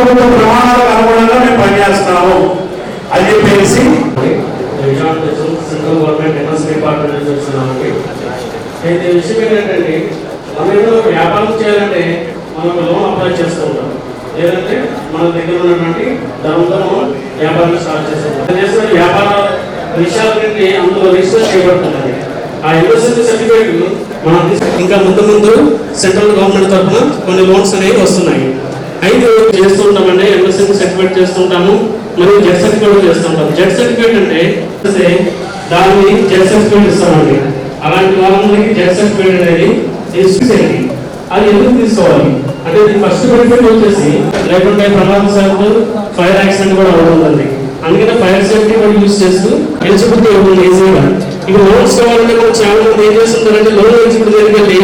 ప్రభుత్వ ప్రమాణాలకు అనుగుణంగా మేము పనిచేస్తున్నాము అని చెప్పేసి సెంట్రల్ గవర్నమెంట్ ఎన్ఎస్ డిపార్ట్మెంట్ నుంచి వచ్చినామండి అయితే విషయం ఏంటంటే మనం ఏదో వ్యాపారం చేయాలంటే మనం లోన్ అప్లై చేస్తూ ఉంటాం లేదంటే మన దగ్గర ఉన్నటువంటి ధనంతో మనం వ్యాపారం స్టార్ట్ చేస్తుంటాం చేస్తున్న వ్యాపార విషయాలన్నింటినీ అందులో రిజిస్టర్ చేయబడుతుందండి ఆ యూనివర్సిటీ సర్టిఫికేట్ మనం ఇంకా ముందు ముందు సెంట్రల్ గవర్నమెంట్ తరఫున కొన్ని లోన్స్ అనేవి వస్తున్నాయి. అయితే చేస్తుంటామండి ఎంఎస్ఎన్ సర్టిఫికేట్ చేస్తుంటాము మరియు జెడ్ సర్టిఫికేట్ కూడా చేస్తుంటాం జెడ్ సర్టిఫికేట్ అంటే దాన్ని జెడ్ సర్టిఫికేట్ ఇస్తామండి. అలాంటి వాళ్ళందరికీ జెడ్ సర్టిఫికేట్ అనేది తీసుకోండి అది ఎందుకు తీసుకోవాలి? అంటే ఇది ఫస్ట్ బెనిఫిట్ వచ్చేసి లేకుంటే ప్రమాద ప్రమాదశాత్తు ఫైర్ యాక్సిడెంట్ కూడా అవుతుందండి. అందుకనే ఫైర్ సేఫ్టీ కూడా యూజ్ చేస్తూ ఎలిజిబిలిటీ అవుతుంది ఈజీగా ఇప్పుడు లోన్స్ కావాలంటే మనం చాలా మంది ఏం చేస్తుంటారంటే లోన్ ఎలిజిబిలిటీ దగ్గరికి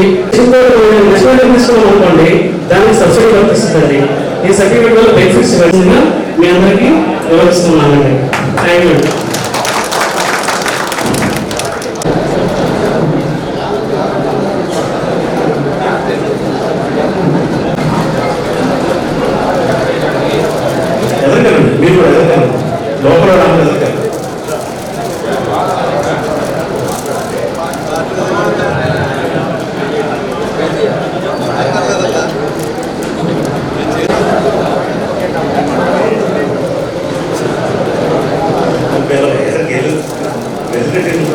రెస్టారెంట్ తీసుకోవాలి అనుకోండి దానికి సబ్సిడీ వర్తిస్తుందండి. ఈ సర్టిఫికేట్ వల్ల బెనిఫిట్స్ వచ్చిందిగా మీ అందరికీ వివరిస్తున్నానండి. Thank you Gracias.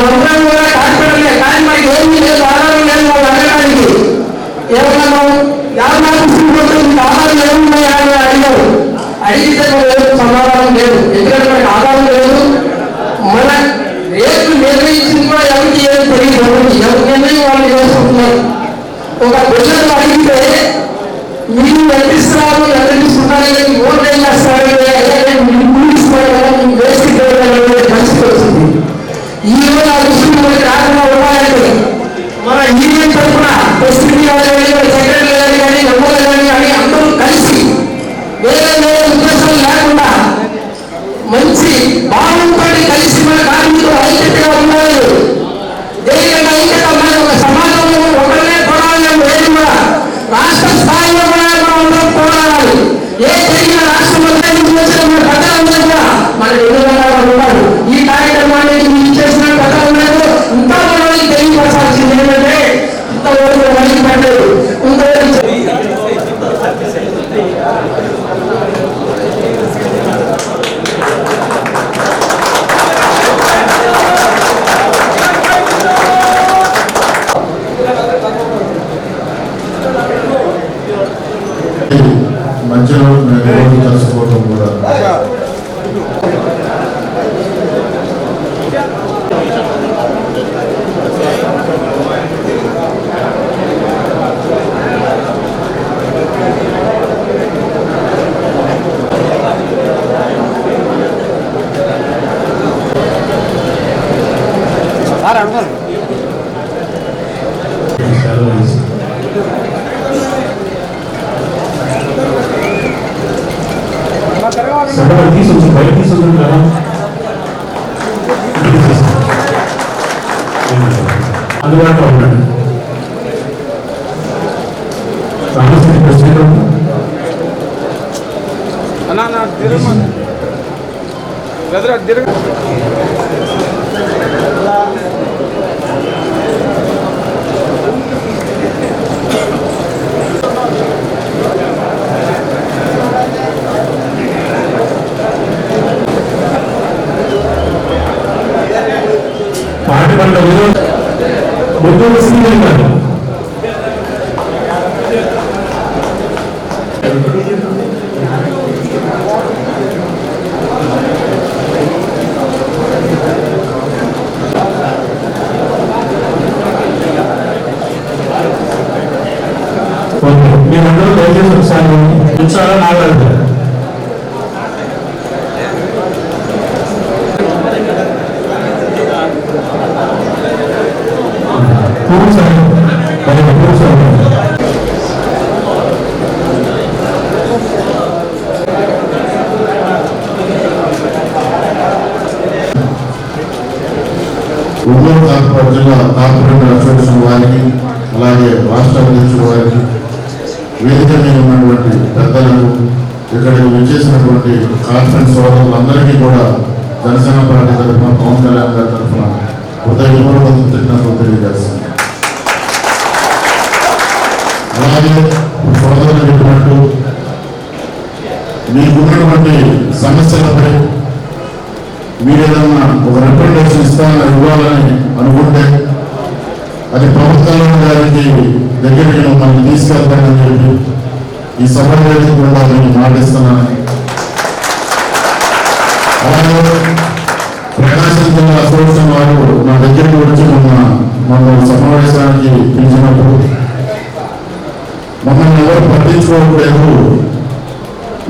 మనందరం కూడా కార్పొరేటర్లే కానీ మనకి ఏమీ లేదు ఆధారం లేదు వాళ్ళు అడగడానికి. ఏమన్నా యాభై తీసుకుంటుంది ఆధారం ఏమున్నాయా అని అడిగారు. అడిగితే లేదు సమాధానం లేదు. ఎందుకంటే మనకి ఆధారం లేదు. మన రేపు నిర్ణయించింది కూడా ఎవరికి ఏది తెలియదు. ఎవరి నిర్ణయం వాళ్ళు చేసుకుంటున్నారు. ఒక క్వశ్చన్ అడిగితే మీరు ఎంత ఇస్తున్నారు? ఎంత ఇస్తున్నారు అని ఓట్ ఏం చేస్తారు మధ్యలో రోజు కలుసుకోవడం కూడా. సభ తీసుకొచ్చి బయట తీసుకొచ్చి కదా అందుబాటులో ఉండండి రామశ్రీ ప్రెసిడెంట్ అన్నా నా ఓకే మీరందరూ దయచేసి ఒకసారి నిమిషాలు మాట్లాడతారు ఉద్యోగ కార్పొరేషన్ కార్పొరేటర్ అసోసియేషన్ వారికి అలాగే రాష్ట్ర అధ్యక్షుడు వారికి వేదిక మీద ఉన్నటువంటి పెద్దలకు ఇక్కడికి విచ్చేసినటువంటి కాన్ఫరెన్స్ సోదరులందరికీ కూడా జనసేన పార్టీ తరఫున పవన్ కళ్యాణ్ గారి తరఫున హృదయపూర్వక కృతజ్ఞతలు తెలియజేస్తాను అలాగే సోదరులు చెప్పినట్టు మీకున్నటువంటి సమస్యలపై మీరు ఏదన్నా ఒక రిప్రజెంటేషన్ ఇస్తానని ఇవ్వాలని అనుకుంటే అది ప్రభుత్వం గారికి దగ్గరికి మమ్మల్ని తీసుకెళ్తానని చెప్పి ఈ సమావేశం కూడా నేను మాటిస్తున్నాను అలాగే ప్రకాశం జిల్లా అసోసియేషన్ వారు మా దగ్గరికి వచ్చి మొన్న మమ్మల్ని సమావేశానికి పిలిచినప్పుడు మమ్మల్ని ఎవరు పట్టించుకోవట్లేదు.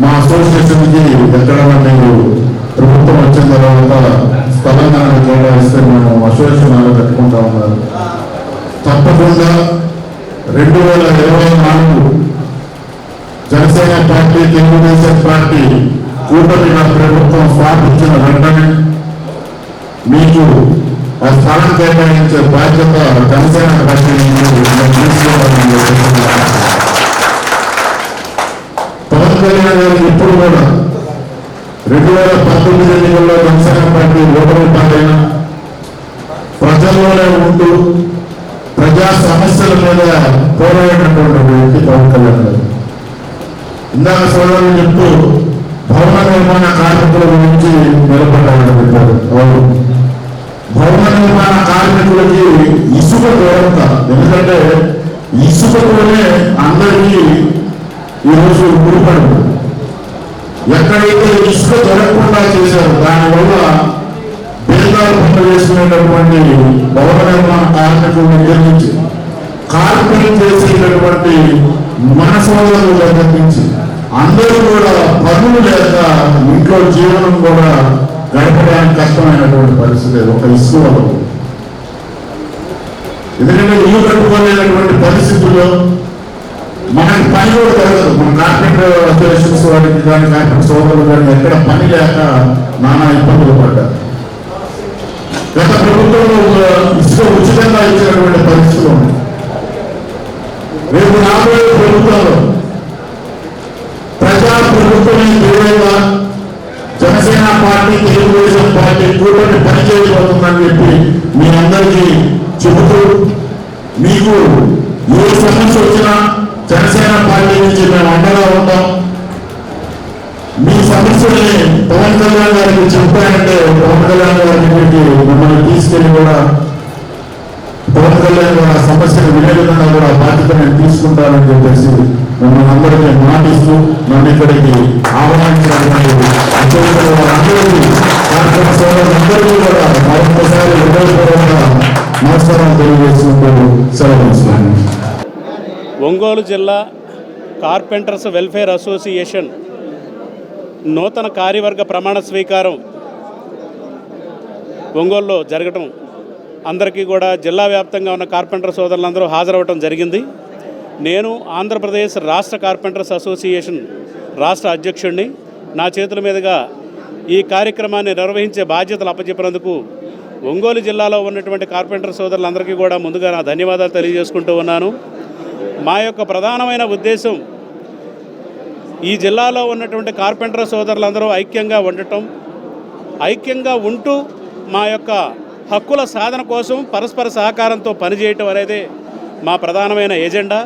మా అసోసియేషన్కి ఎక్కడన్నా మీరు ప్రభుత్వం వచ్చిన తర్వాత స్థలంగా కేటాయిస్తే మేము అసోసియేషన్ వాళ్ళు కట్టుకుంటా ఉన్నారు. తప్పకుండా రెండు వేల ఇరవై నాలుగు జనసేన పార్టీ తెలుగుదేశం పార్టీ కూటమి ప్రభుత్వం స్థాపించిన వెంటనే మీకు ఆ స్థానం కేటాయించే బాధ్యత జనసేన పార్టీ తీసుకోవాలని పవన్ కళ్యాణ్ గారికి ఇప్పుడు కూడా రెండు వేల పంతొమ్మిది ఎన్నికల్లో జనసేన పార్టీ ఓటమి పాలైన ప్రజల్లోనే ఉంటూ ప్రజా సమస్యల మీద పోరాడినటువంటి వ్యక్తి పవన్ కళ్యాణ్ గారు. ఇందాక సోదరులు చెప్తూ భవన నిర్మాణ కార్మికుల గురించి నిలబడ్డారని చెప్పారు. అవును. భవన నిర్మాణ కార్మికులకి ఇసుక దూరంత ఎందుకంటే ఇసుకతోనే అందరికీ ఈరోజు ముడిపడి ఎక్కడైతే ఇసుక దొరకకుండా చేశారు దానివల్ల బేదాలు చేసుకునేటటువంటి భవన నిర్మాణ కార్మికులను నిర్మించి కార్మికులు చేసేటటువంటి మన సోదరుల అందరూ కూడా పనులు లేక ఇంట్లో జీవనం కూడా గడపడానికి కష్టమైనటువంటి పరిస్థితి ఒక ఇసుక ఎందుకంటే ఇల్లు కట్టుకోలేనటువంటి పరిస్థితుల్లో మనకి పని కూడా జరగదు మన కార్పెంటర్ అసోసియేషన్స్ వారికి కానీ కార్పెంటర్ సోదరులు కానీ ఎక్కడ పని లేక నానా ఇబ్బందులు పడ్డారు. గత ప్రభుత్వంలో ఇసుక ఉచితంగా ఇచ్చినటువంటి పరిస్థితులు ఉన్నాయి రేపు రాబోయే ప్రభుత్వంలో ప్రజా ప్రభుత్వమే తీవ్రంగా జనసేన పార్టీ తెలుగుదేశం పార్టీ కూటమి పనిచేయబోతుందని చెప్పి మీ అందరికీ చెబుతూ మీకు ఏ సమస్య వచ్చినా జనసేన పార్టీ నుంచి మేము అండగా ఉంటాం. మీ సమస్యల్ని పవన్ కళ్యాణ్ గారికి చెప్పారంటే పవన్ కళ్యాణ్ గారి దగ్గరికి మిమ్మల్ని తీసుకెళ్ళి కూడా పవన్ కళ్యాణ్ గారు ఆ సమస్యను వినే విధంగా కూడా బాధ్యత నేను తీసుకుంటానని చెప్పేసి మిమ్మల్ని అందరికీ మాటిస్తూ నన్ను ఇక్కడికి ఆహ్వానించినటువంటి అత్యవసర కూడా మరొకసారి హృదయపూర్వక నమస్కారం తెలియజేసినప్పుడు సెలవు ఒంగోలు జిల్లా కార్పెంటర్స్ వెల్ఫేర్ అసోసియేషన్ నూతన కార్యవర్గ ప్రమాణ స్వీకారం ఒంగోలులో జరగటం అందరికీ కూడా జిల్లా వ్యాప్తంగా ఉన్న కార్పెంటర్ సోదరులందరూ హాజరవటం జరిగింది. నేను ఆంధ్రప్రదేశ్ రాష్ట్ర కార్పెంటర్స్ అసోసియేషన్ రాష్ట్ర అధ్యక్షుడిని నా చేతుల మీదుగా ఈ కార్యక్రమాన్ని నిర్వహించే బాధ్యతలు అప్పచెప్పినందుకు ఒంగోలు జిల్లాలో ఉన్నటువంటి కార్పెంటర్ సోదరులందరికీ కూడా ముందుగా నా ధన్యవాదాలు తెలియజేసుకుంటూ ఉన్నాను. మా యొక్క ప్రధానమైన ఉద్దేశం ఈ జిల్లాలో ఉన్నటువంటి కార్పెంటర్ సోదరులందరూ ఐక్యంగా ఉండటం. ఐక్యంగా ఉంటూ మా యొక్క హక్కుల సాధన కోసం పరస్పర సహకారంతో పనిచేయటం అనేది మా ప్రధానమైన ఎజెండా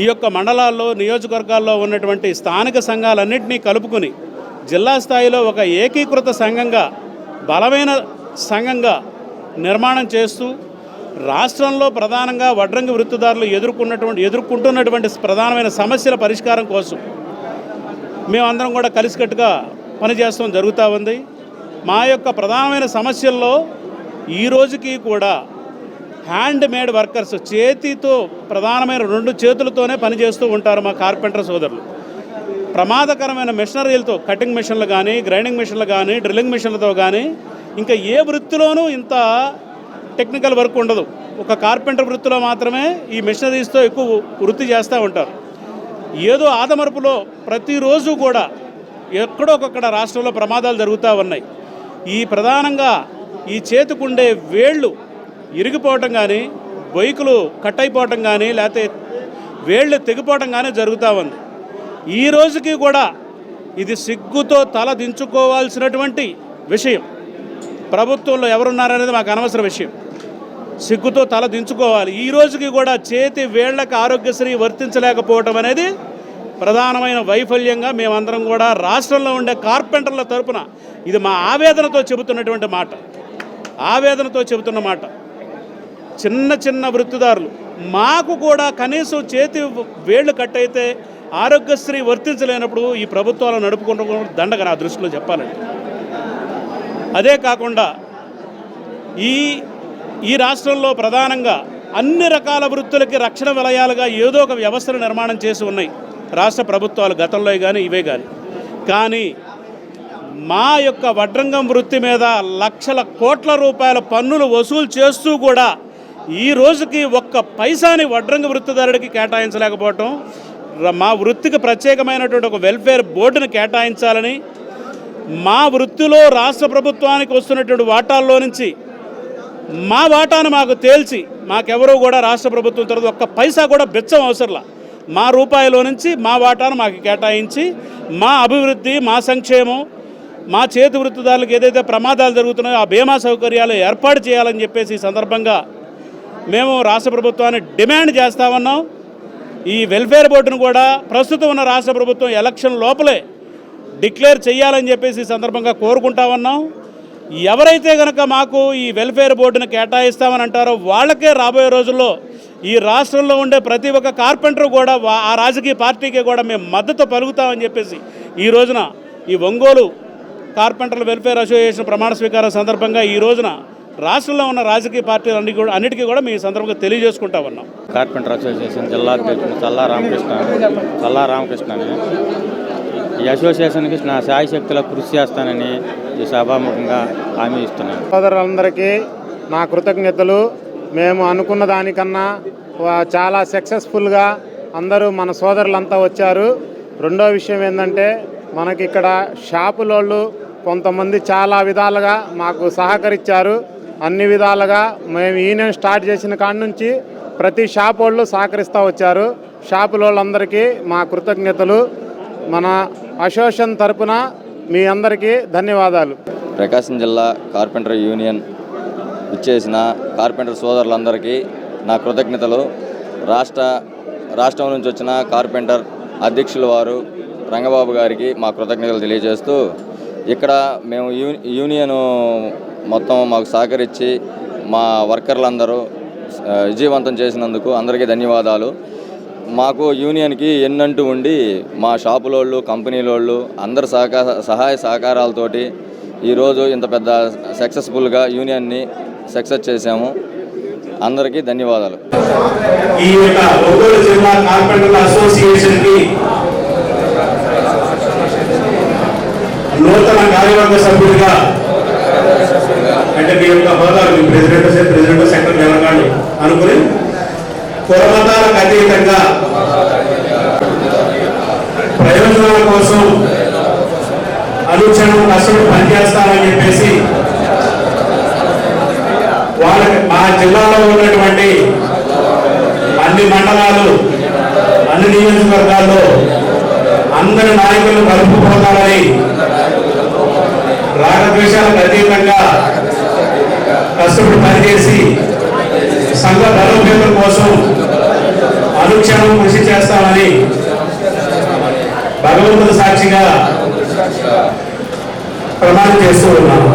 ఈ యొక్క మండలాల్లో నియోజకవర్గాల్లో ఉన్నటువంటి స్థానిక సంఘాలన్నింటినీ కలుపుకుని జిల్లా స్థాయిలో ఒక ఏకీకృత సంఘంగా బలమైన సంఘంగా నిర్మాణం చేస్తూ రాష్ట్రంలో ప్రధానంగా వడ్రంగి వృత్తిదారులు ఎదుర్కొన్నటువంటి ఎదుర్కొంటున్నటువంటి ప్రధానమైన సమస్యల పరిష్కారం కోసం మేమందరం కూడా కలిసికట్టుగా పనిచేస్తాం జరుగుతూ ఉంది. మా యొక్క ప్రధానమైన సమస్యల్లో ఈ రోజుకి కూడా హ్యాండ్ మేడ్ వర్కర్స్ చేతితో ప్రధానమైన రెండు చేతులతోనే పనిచేస్తూ ఉంటారు మా కార్పెంటర్ సోదరులు. ప్రమాదకరమైన మిషనరీలతో కటింగ్ మిషన్లు కానీ గ్రైండింగ్ మిషన్లు కానీ డ్రిల్లింగ్ మిషన్లతో కానీ ఇంకా ఏ వృత్తిలోనూ ఇంత టెక్నికల్ వర్క్ ఉండదు. ఒక కార్పెంటర్ వృత్తిలో మాత్రమే ఈ మిషనరీస్తో ఎక్కువ వృత్తి చేస్తూ ఉంటారు. ఏదో ఆదమరుపులో ప్రతిరోజు కూడా ఎక్కడో ఒక్కొక్కడ రాష్ట్రంలో ప్రమాదాలు జరుగుతూ ఉన్నాయి. ఈ ప్రధానంగా ఈ చేతికుండే వేళ్ళు ఇరిగిపోవటం కానీ బొయ్కులు కట్ అయిపోవటం కానీ లేకపోతే వేళ్ళు తెగిపోవటం కానీ జరుగుతూ ఉంది. ఈ రోజుకి కూడా ఇది సిగ్గుతో తల దించుకోవాల్సినటువంటి విషయం. ప్రభుత్వంలో ఎవరున్నారనేది మాకు అనవసర విషయం. సిగ్గుతో తల దించుకోవాలి. ఈ రోజుకి కూడా చేతి వేళ్ళకు ఆరోగ్యశ్రీ వర్తించలేకపోవటం అనేది ప్రధానమైన వైఫల్యంగా మేమందరం కూడా రాష్ట్రంలో ఉండే కార్పెంటర్ల తరపున ఇది మా ఆవేదనతో చెబుతున్నటువంటి మాట. ఆవేదనతో చెబుతున్న మాట. చిన్న చిన్న వృత్తిదారులు మాకు కూడా కనీసం చేతి వేళ్ళు కట్ అయితే ఆరోగ్యశ్రీ వర్తించలేనప్పుడు ఈ ప్రభుత్వాలు నడుపుకుంటూ దండగ నా దృష్టిలో చెప్పాలండి. అదే కాకుండా ఈ ఈ రాష్ట్రంలో ప్రధానంగా అన్ని రకాల వృత్తులకి రక్షణ వలయాలుగా ఏదో ఒక వ్యవస్థను నిర్మాణం చేసి ఉన్నాయి. రాష్ట్ర ప్రభుత్వాలు గతంలో కానీ ఇవే కానీ కానీ మా యొక్క వడ్రంగం వృత్తి మీద లక్షల కోట్ల రూపాయల పన్నులు వసూలు చేస్తూ కూడా ఈ రోజుకి ఒక్క పైసాని వడ్రంగ వృత్తిదారుడికి కేటాయించలేకపోవటం. మా వృత్తికి ప్రత్యేకమైనటువంటి ఒక వెల్ఫేర్ బోర్డును కేటాయించాలని మా వృత్తిలో రాష్ట్ర ప్రభుత్వానికి వస్తున్నటువంటి వాటాల్లో నుంచి మా వాటాను మాకు తేల్చి మాకెవరూ కూడా రాష్ట్ర ప్రభుత్వం తర్వాత ఒక్క పైసా కూడా బెచ్చం అవసరంలా. మా రూపాయలో నుంచి మా వాటాను మాకు కేటాయించి మా అభివృద్ధి మా సంక్షేమం మా చేతి వృత్తిదారులకు ఏదైతే ప్రమాదాలు జరుగుతున్నాయో ఆ బీమా సౌకర్యాలు ఏర్పాటు చేయాలని చెప్పేసి ఈ సందర్భంగా మేము రాష్ట్ర ప్రభుత్వాన్ని డిమాండ్ చేస్తా ఉన్నాం. ఈ వెల్ఫేర్ బోర్డును కూడా ప్రస్తుతం ఉన్న రాష్ట్ర ప్రభుత్వం ఎలక్షన్ లోపలే డిక్లేర్ చేయాలని చెప్పేసి సందర్భంగా కోరుకుంటా ఉన్నాం. ఎవరైతే కనుక మాకు ఈ వెల్ఫేర్ బోర్డును కేటాయిస్తామని అంటారో వాళ్ళకే రాబోయే రోజుల్లో ఈ రాష్ట్రంలో ఉండే ప్రతి ఒక్క కార్పెంటర్ కూడా ఆ రాజకీయ పార్టీకి కూడా మేము మద్దతు పలుకుతామని చెప్పేసి ఈ రోజున ఈ ఒంగోలు కార్పెంటర్ల వెల్ఫేర్ అసోసియేషన్ ప్రమాణ స్వీకారం సందర్భంగా ఈ రోజున రాష్ట్రంలో ఉన్న రాజకీయ పార్టీలు అన్ని కూడా అన్నిటికీ కూడా మీ సందర్భంగా తెలియజేసుకుంటా ఉన్నాం. కార్పెంటర్ అసోసియేషన్ జిల్లా అధ్యక్షుడు చల్లా రామకృష్ణ. చల్లా రామకృష్ణని ఈ అసోసియేషన్కి నా శాయశక్తిలో కృషి చేస్తానని ఈ సభాముఖంగా హామీ ఇస్తున్నాను. సోదరులందరికీ నా కృతజ్ఞతలు. మేము అనుకున్న దానికన్నా చాలా సక్సెస్ఫుల్గా అందరూ మన సోదరులంతా వచ్చారు. రెండో విషయం ఏంటంటే మనకి ఇక్కడ షాపులోళ్ళు కొంతమంది చాలా విధాలుగా మాకు సహకరించారు అన్ని విధాలుగా మేము యూనియన్ స్టార్ట్ చేసిన కాడ నుంచి ప్రతి షాప్ వాళ్ళు సహకరిస్తూ వచ్చారు. షాపుల వాళ్ళందరికీ మా కృతజ్ఞతలు. మన అసోసియేషన్ తరపున మీ అందరికీ ధన్యవాదాలు. ప్రకాశం జిల్లా కార్పెంటర్ యూనియన్ ఇచ్చేసిన కార్పెంటర్ సోదరులందరికీ నా కృతజ్ఞతలు. రాష్ట్ర రాష్ట్రం నుంచి వచ్చిన కార్పెంటర్ అధ్యక్షుల వారు రంగబాబు గారికి మా కృతజ్ఞతలు తెలియజేస్తూ ఇక్కడ మేము యూ యూనియన్ మొత్తం మాకు సహకరించి మా వర్కర్లందరూ విజయవంతం చేసినందుకు అందరికీ ధన్యవాదాలు. మాకు యూనియన్కి ఎన్నంటూ ఉండి మా షాపులోళ్ళు కంపెనీలోళ్ళు అందరి సహకార సహాయ సహకారాలతోటి ఈరోజు ఇంత పెద్ద సక్సెస్ఫుల్గా యూనియన్ని సక్సెస్ చేశాము. అందరికీ ధన్యవాదాలు. ఈ యొక్క ఒంగోలు జిల్లా కార్పెంటర్ల అసోసియేషన్కి నూతన కార్యవర్గ సభ్యుడిగా అంటే మీ యొక్క హోదాలు మీ ప్రెసిడెంట్ ప్రెసిడెంట్ సెక్రటరీ ఎవరికాళ్ళు అనుకుని కులమతాలకు అతీతంగా ప్రయోజనాల కోసం అనుక్షణం కష్టపడి పనిచేస్తామని చెప్పేసి వాళ్ళకి మా జిల్లాలో ఉన్నటువంటి అన్ని మండలాలు అన్ని నియోజకవర్గాల్లో అందరి నాయకులను కలుపుకోవాలని రాగద్వేషాలకు అతీతంగా కష్టపడి పనిచేసి సంఘ బలోపేతం కోసం అనుక్షణం కృషి చేస్తామని భగవంతుడు సాక్షిగా ప్రమాణం చేస్తూ ఉన్నాము